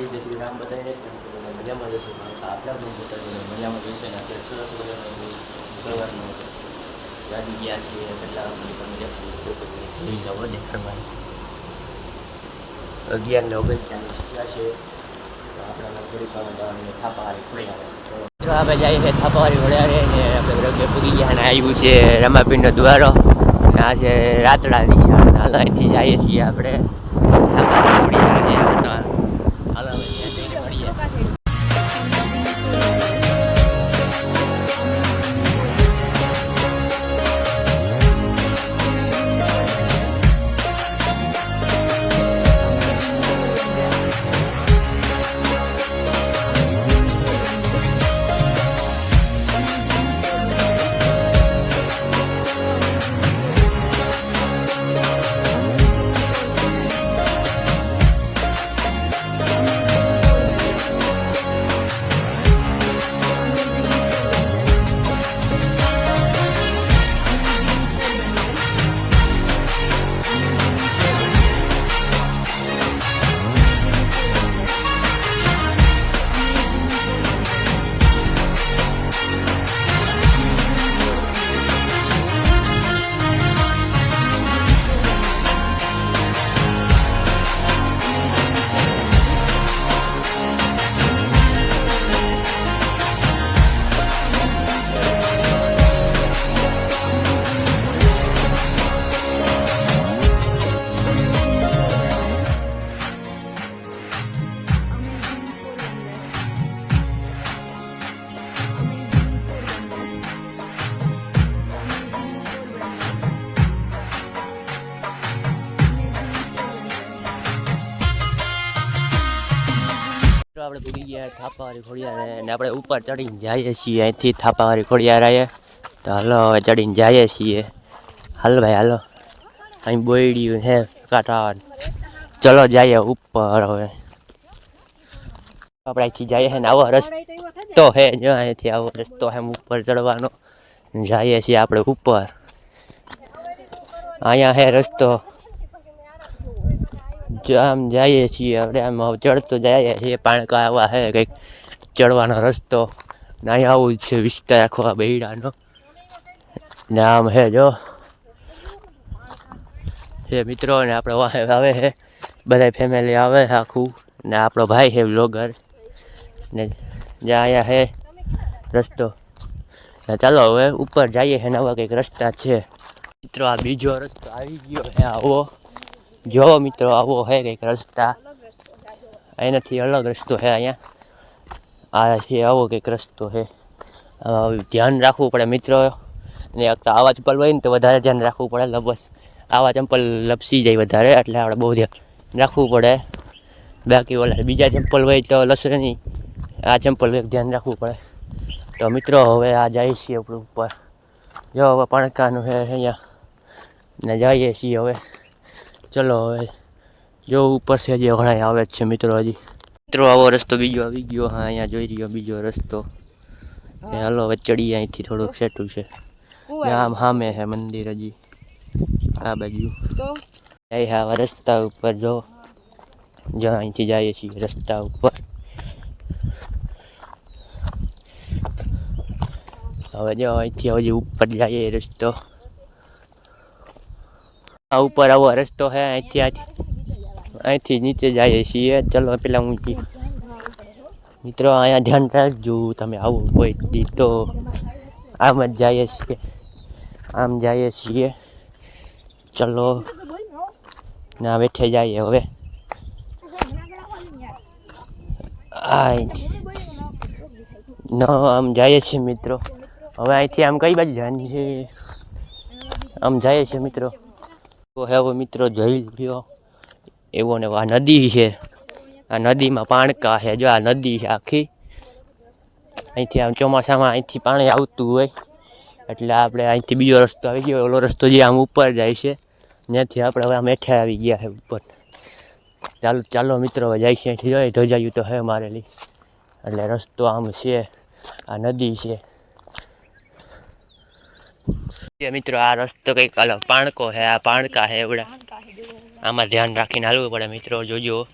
માતાજી જય શ્રી રામ બધાને કેમ છો બધા મજામાં જશો આપણા પણ બધા મજામાં જશે ને અત્યારે સરસ મજાનો સવારનો જાગી ગયા છીએ કેટલા વાગે તમે જોઈ લો દેખાડવાનું અગિયાર ને ઓગણચાલીસ થયા છે તો આપણા થોડીક વાર જવાની થાપા હારી ખુલી આવે મિત્રો આપણે જઈએ છીએ થાપાવાળી વડારે ને આપણે રગે પૂગી ગયા અને આવ્યું છે રમાપીરનો દ્વારો અને આ છે રાતડા નિશાળ હાલ અહીંથી જઈએ છીએ આપણે થાપાવાળી મિત્રો આપણે ભૂગી ગયા થાપાવાળી ખોડિયારે અને આપણે ઉપર ચડીને જઈએ છીએ અહીંથી થાપાવાળી ખોડિયાર આવીએ તો હાલો હવે ચડીને જઈએ છીએ હાલ ભાઈ હાલો અહીં બોયડ્યું હે કાંઠા ચલો જઈએ ઉપર હવે આપણે અહીંથી જઈએ છે ને આવો રસ્તો હે જો અહીંથી આવો રસ્તો હે ઉપર ચડવાનો જઈએ છીએ આપણે ઉપર અહીંયા હે રસ્તો જો આમ જઈએ છીએ આપણે, આમ ચડતો જઈએ છીએ. પાણકા આવા હે, કંઈક ચડવાનો રસ્તો. ને આવું જ છે વિસ્તાર આખો આ બૈડાનો ને આમ હે, જો. હે, મિત્રો, ને આપણે વાહે આવે છે બધા ફેમિલી આવે છે આખું. ને આપણો ભાઈ છે બ્લોગર ને જ્યાં અહીંયા હે રસ્તો. ને ચાલો, હવે ઉપર જઈએ છે નવા કંઈક રસ્તા છે. મિત્રો, આ બીજો રસ્તો આવી ગયો છે આવો. જો મિત્રો, આવો હે કંઈક રસ્તા. એનાથી અલગ રસ્તો છે અહીંયા. આ છે, આવો કંઈક રસ્તો છે ધ્યાન રાખવું પડે મિત્રો. ને એક તો આવા ચંપલ હોય ને તો વધારે ધ્યાન રાખવું પડે લ- બસ. આવા ચંપલ લપસી જાય વધારે, એટલે આપણે બહુ ધ્યાન રાખવું પડે. બાકી ઓલા બીજા ચંપલ હોય તો લસરે નહીં આ ચંપલ એક ધ્યાન રાખવું પડે. તો મિત્રો, હવે આ જઈએ છીએ આપણું ઉપર. જો હવે પણકાનું છે અહીંયા. ને જઈએ છીએ હવે. ચલો હવે જો ઉપર છે હજી ઘણા આવે જ છે મિત્રો હજી. મિત્રો આવો રસ્તો બીજો આવી ગયો. હા અહીંયા જોઈ રહ્યો બીજો રસ્તો. હાલો હવે ચડીએ અહીંથી થોડુંક સેટું છે. આમ સામે છે મંદિર હજી આ બાજુ. જાય હા હવે રસ્તા ઉપર જો. જો અહીંથી જઈએ છીએ રસ્તા ઉપર. હવે જો અહીંથી હજી ઉપર જઈએ રસ્તો. આ ઉપર આવો રસ્તો છે અહીંથી આથી અહીંથી નીચે જઈએ છીએ ચલો પેલા હું જી- મિત્રો અહીંયા ધ્યાન રાખજો તમે આવું કોઈ દી તો આમ જ જઈએ છીએ આમ જઈએ છીએ ચલો ના બેઠે જઈએ હવે આ અહીંથી ન આમ જઈએ છીએ મિત્રો હવે અહીંથી આમ કઈ બાજુ જવાની છે આમ જઈએ છીએ મિત્રો તો હેવો મિત્રો, જોઈ લ્યો. એવો ને આ નદી છે. આ નદીમાં પાણકા છે. જો આ નદી છે આખી. અહીંથી આમ ચોમાસામાં અહીંથી પાણી આવતું હોય. એટલે આપણે અહીંથી બીજો રસ્તો આવી ગયો. ઓલો રસ્તો જે આમ ઉપર જાય છે. ત્યાંથી આપણે હવે આમ હેઠે આવી ગયા છે ઉપર. ચાલો ચાલો મિત્રો જાય છે અહીંથી. જોઈએ ધજાયું તો હે મારેલી. એટલે રસ્તો આમ છે. આ નદી છે. મિત્રો, આ રસ્તો કંઈક અલગ, પાણકો છે આ પાણકા છે એવડા. આમાં ધ્યાન રાખીને હાલવું પડે મિત્રો, જોજો.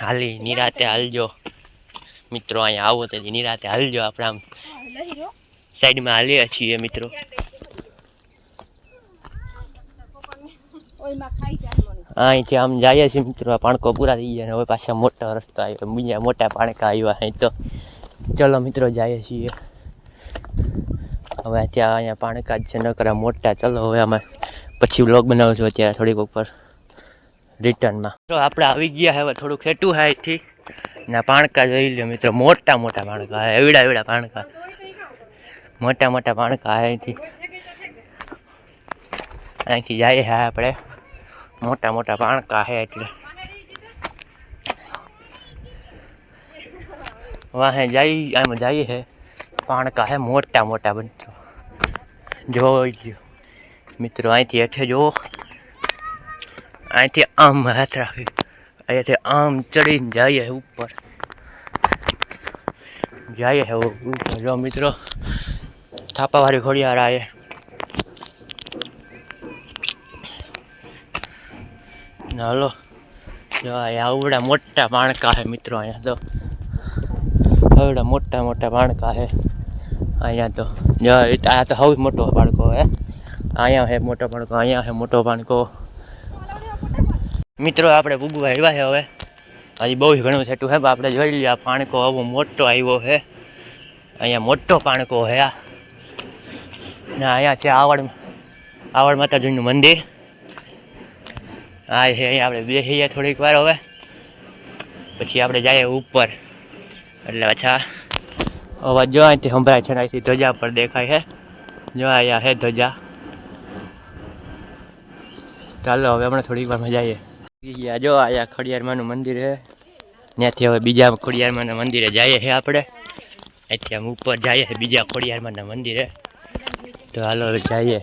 હાલી, નિરાતે હાલજો. મિત્રો, અહીંયા આવો તો નિરાતે હાલજો આપણે આમ. સાઈડમાં હાલીએ છીએ મિત્રો. અહીંથી આમ જઈએ છીએ મિત્રો પાણકો પૂરા થઈ ગયા હવે પાછા મોટો રસ્તો આવ્યો. બીજા મોટા પાણકા આવ્યા અહીં તો. ચલો મિત્રો, જઈએ છીએ. હવે ત્યાં અહીંયા પાણકા જ છે નકરા મોટા ચલો હવે અમે પછી વ્લોગ બનાવશું અત્યારે થોડીક ઉપર રિટર્નમાં તો આપણે આવી ગયા હવે થોડુંક સેટું હા અહીંથી ના પાણકા જોઈ લ્યો મિત્રો મોટા મોટા પાણકા હે એવડા એવડા પાણકા મોટા મોટા પાણકા હે અહીંથી અહીંથી જઈએ હા આપણે મોટા મોટા પાણકા હે એટલે વાહે જઈ આમ જઈએ હે પાણકા હે મોટા મોટા બનતો જોઈ લ્યો મિત્રો અહીંથી હેઠે જુઓ અહીંથી આમ હાથ રાખી અહીંયાથી આમ ચડીને જઈએ ઉપર જઈએ હે ઉપર જો મિત્રો થાપાવાળી ઘોડિયાર આવે ને હલો જો આ આવડા મોટા પાણકા છે મિત્રો અહીંયા તો આવડા મોટા મોટા પાણકા છે અહીંયા તો. આ તો હવે મોટો પાણકો હે. અહીંયા હે મોટો પાણકો અહીંયા હે મોટો પાણકો મિત્રો, આપણે ભૂગવા આવ્યા છે હવે. હજી બહુ ઘણું છેટું છે આપણે જોઈ લઈએ પાણકો આવો મોટો આવ્યો છે અહીંયા મોટો પાણકો હે આ. ને અહીંયા છે આવડ આવડ માતાજીનું મંદિર. હા છે, અહીંયા આપણે બેસીએ થોડીક વાર હવે. પછી આપણે જઈએ ઉપર. એટલે પાછા અવાજ જો અહીંથી સંભળાય છે ને અહીંથી ધજા પર દેખાય છે જો અહીંયા છે ધજા ચાલો હવે હમણાં થોડીક વારમાં જઈએ ગયા જો અહીંયા ખડિયારમાંનું મંદિર છે ત્યાંથી હવે બીજા ખોડિયારમાંના મંદિરે જઈએ છે આપણે અહીંથી આમ ઉપર જઈએ છે બીજા ખોડિયારમાંના મંદિરે તો હાલો હવે જઈએ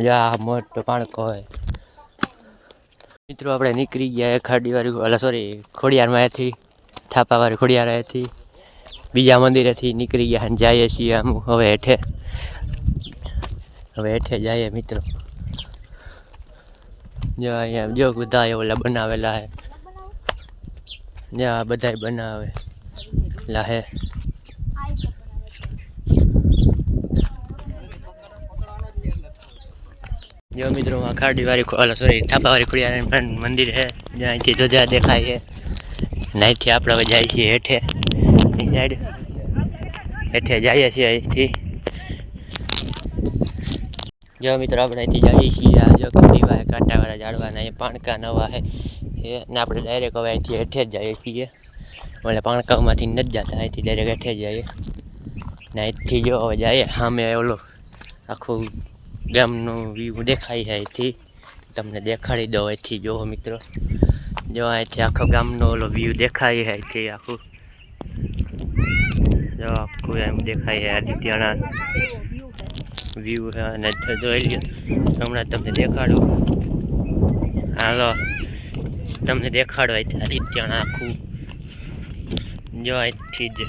જો આ મોટો પાણકો હોય મિત્રો આપણે નીકળી ગયા ખાડીવાળી ઓલા સોરી ખોડિયારમાંથી થાપાવાળી ખોડિયારાથી બીજા મંદિરેથી નીકળી ગયા અને જઈએ છીએ આમ હવે હેઠે હવે હેઠે જઈએ મિત્રો જો અહીંયા જો બધા ઓલા બનાવેલા હે જો આ બધાય બનાવે લા હે જો મિત્રો આ ખાડીવાળી ઓલા સોરી થાપાવાળી ખોડિયાર મંદિર છે જ્યાં અહીંથી ધજા દેખાય છે અને અહીંથી આપણે હવે જાય છીએ હેઠે સાઈડ હેઠે જઈએ છીએ અહીંથી. જો મિત્રો, આપણે અહીંથી જઈએ છીએ. આ જો કપડીવા કાંટાવાળા ઝાડવાના એ પાણકા નવા એ ને આપણે ડાયરેક્ટ હવે અહીંથી હેઠે જ જઈએ છીએ. એટલે પાણકામાંથી નથી જતા, અહીંથી ડાયરેક્ટ હેઠે જ જઈએ. ને અહીંથી જો હવે જઈએ સામે ઓલો આખું ગામનું વ્યૂ દેખાય છે અહીંથી. તમને દેખાડી દો અહીંથી. જુઓ મિત્રો, જો અહીંથી આખો ગામનો ઓલો વ્યૂ દેખાય છે અહીંથી આખું. જો આખું એમ દેખાય છે આદિત્યના વ્યૂ છે અને જોઈ લ્યો. હમણાં તમને દેખાડું. હાલો. તમને દેખાડો આદિત્યના આખું. જો અહીંથી જ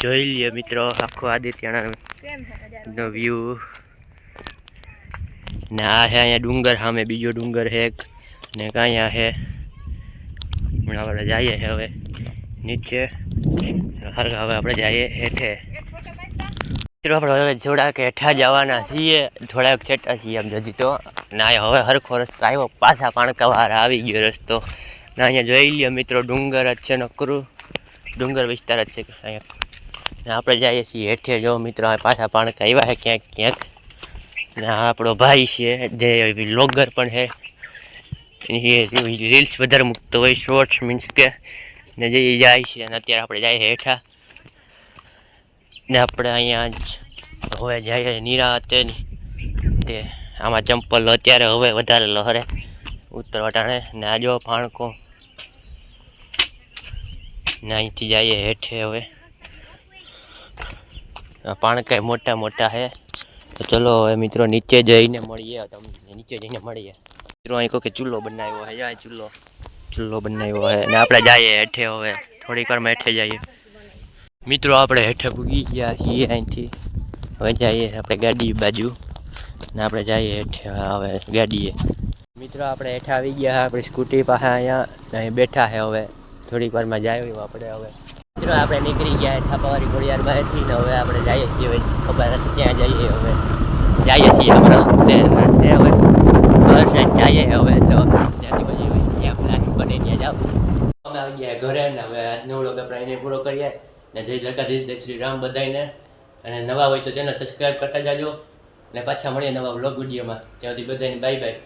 જોઈ લ્યો મિત્રો આખું આદિત્યના વ્યૂ ને આ છે અહીંયા ડુંગર સામે બીજો ડુંગર છે ને કાંઈ આ છે. હમણાં આપણે જઈએ છે હવે નીચે. હરખા હવે આપણે જઈએ હેઠે. મિત્રો, આપણે હવે થોડાક હેઠા જવાના છીએ. થોડાક છેટા છીએ આમ જજી તો. ના, હવે હરખો રસ્તો આવ્યો. પાછા પાણકા વાર આવી ગયો રસ્તો. ના, અહીંયા જોઈ લઈએ મિત્રો, ડુંગર જ છે નકરું. ડુંગર વિસ્તાર જ છે અહીંયા. ને આપણે જઈએ છીએ હેઠે. જો મિત્રો પાછા પાણકા આવ્યા છે ક્યાંક ક્યાંક. ને આપણો ભાઈ છે, જે લોગર પણ છે. એની રીલ્સ વધારે મૂકતો હોય શોર્ટ્સ મીન્સ કે ને જે ઈ જાય છે અને અત્યારે આપણે જઈએ હેઠા ને આપણે અહીંયા જ હવે જઈએ નિરાતે તે આમાં ચંપલ અત્યારે હવે વધારે લહરે ઉત્તર વટાણે ને આ જો પાણકો ને અહીંથી જઈએ હેઠે હવે આ પાણકાય મોટા મોટા છે તો ચલો હવે મિત્રો નીચે જઈને મળીએ તમને નીચે જઈને મળીએ મિત્રો અહીં કોઈ ચૂલો બનાવ્યો છે જાય ચૂલો ચૂલો બનાવ્યો છે ને આપણે જઈએ હેઠે હવે થોડીક વારમાં હેઠે જઈએ મિત્રો આપણે હેઠે પૂગી ગયા છીએ અહીંથી હવે જઈએ આપણે ગાડી બાજુ ને આપણે જઈએ હેઠે હવે ગાડીએ મિત્રો આપણે હેઠા આવી ગયા આપણી સ્કૂટી પાસે અહીંયા ને અહીં બેઠા છે હવે થોડીક વારમાં જાય એવું આપણે હવે મિત્રો આપણે નીકળી ગયા થાપાવાળી ઘોડિયાર બહારથી ને હવે આપણે જઈએ છીએ હવે ખબર નથી ક્યાં જઈએ હવે જઈએ છીએ આપણે રસ્તે રસ્તે હવે ઘર સાઈડ જઈએ હવે તો ત્યાંથી પછી હવે જ્યાં ત્યાં જાવ અમે આવી ગયા ઘરે ને હવે આજનો વ્લોગ આપણે પૂરો કરીએ. ને જય દ્વારકાધીશ, જય શ્રી રામ બધાને અને નવા હોય તો ચેનલ સબસ્ક્રાઈબ કરતા જાજો. ને પાછા મળીએ નવા વ્લોગ વિડીયોમાં. ત્યાં સુધી બધાને બાય બાય.